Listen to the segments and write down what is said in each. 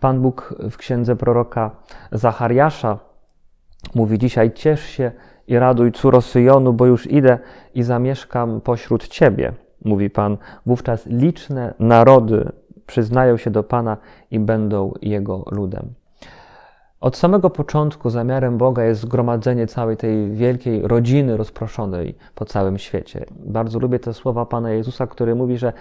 Pan Bóg w księdze proroka Zachariasza mówi dzisiaj: Ciesz się i raduj, córo Syjonu, bo już idę i zamieszkam pośród ciebie, mówi Pan. Wówczas liczne narody przyznają się do Pana i będą Jego ludem. Od samego początku zamiarem Boga jest zgromadzenie całej tej wielkiej rodziny rozproszonej po całym świecie. Bardzo lubię te słowa Pana Jezusa, który mówi, że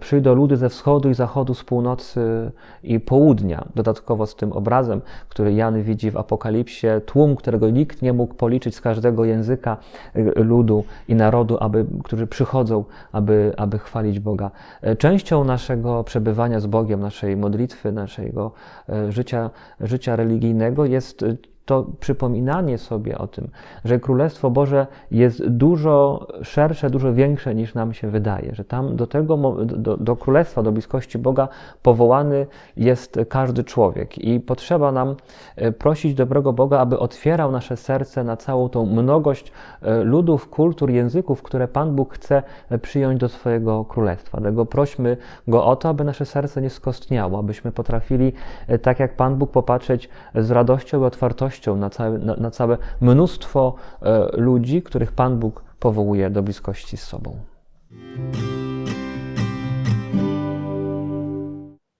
przyjdą ludy ze wschodu i zachodu, z północy i południa. Dodatkowo z tym obrazem, który Jan widzi w Apokalipsie, tłum, którego nikt nie mógł policzyć z każdego języka e, ludu i narodu, aby, którzy przychodzą, aby, aby chwalić Boga. E, Częścią naszego przebywania z Bogiem, naszej modlitwy, naszego e, życia, życia religijnego jest e, to przypominanie sobie o tym, że Królestwo Boże jest dużo szersze, dużo większe niż nam się wydaje, że tam do tego, do, do Królestwa, do bliskości Boga powołany jest każdy człowiek i potrzeba nam e, prosić dobrego Boga, aby otwierał nasze serce na całą tą mnogość e, ludów, kultur, języków, które Pan Bóg chce przyjąć do swojego Królestwa. Dlatego prośmy Go o to, aby nasze serce nie skostniało, abyśmy potrafili, e, tak jak Pan Bóg, popatrzeć z radością i otwartością na całe, na, na całe mnóstwo e, ludzi, których Pan Bóg powołuje do bliskości z sobą.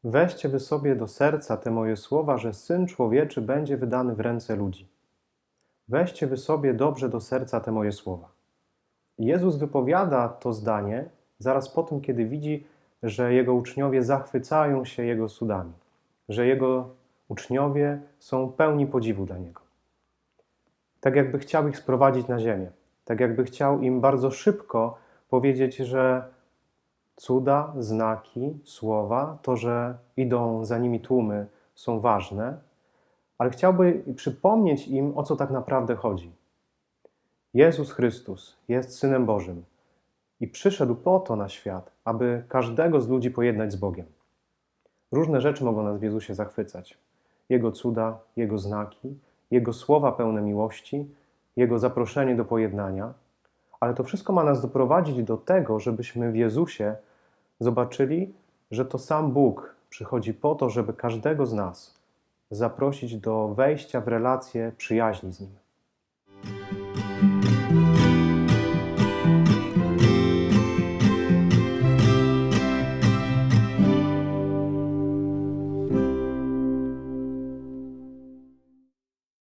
Weźcie wy sobie do serca te moje słowa, że Syn Człowieczy będzie wydany w ręce ludzi. Weźcie wy sobie dobrze do serca te moje słowa. Jezus wypowiada to zdanie zaraz po tym, kiedy widzi, że Jego uczniowie zachwycają się Jego cudami, że Jego uczniowie są pełni podziwu dla Niego. Tak jakby chciał ich sprowadzić na ziemię, tak jakby chciał im bardzo szybko powiedzieć, że cuda, znaki, słowa, to, że idą za nimi tłumy, są ważne, ale chciałby przypomnieć im, o co tak naprawdę chodzi. Jezus Chrystus jest Synem Bożym i przyszedł po to na świat, aby każdego z ludzi pojednać z Bogiem. Różne rzeczy mogą nas w Jezusie zachwycać. Jego cuda, Jego znaki, Jego słowa pełne miłości, Jego zaproszenie do pojednania, ale to wszystko ma nas doprowadzić do tego, żebyśmy w Jezusie zobaczyli, że to sam Bóg przychodzi po to, żeby każdego z nas zaprosić do wejścia w relację przyjaźni z Nim.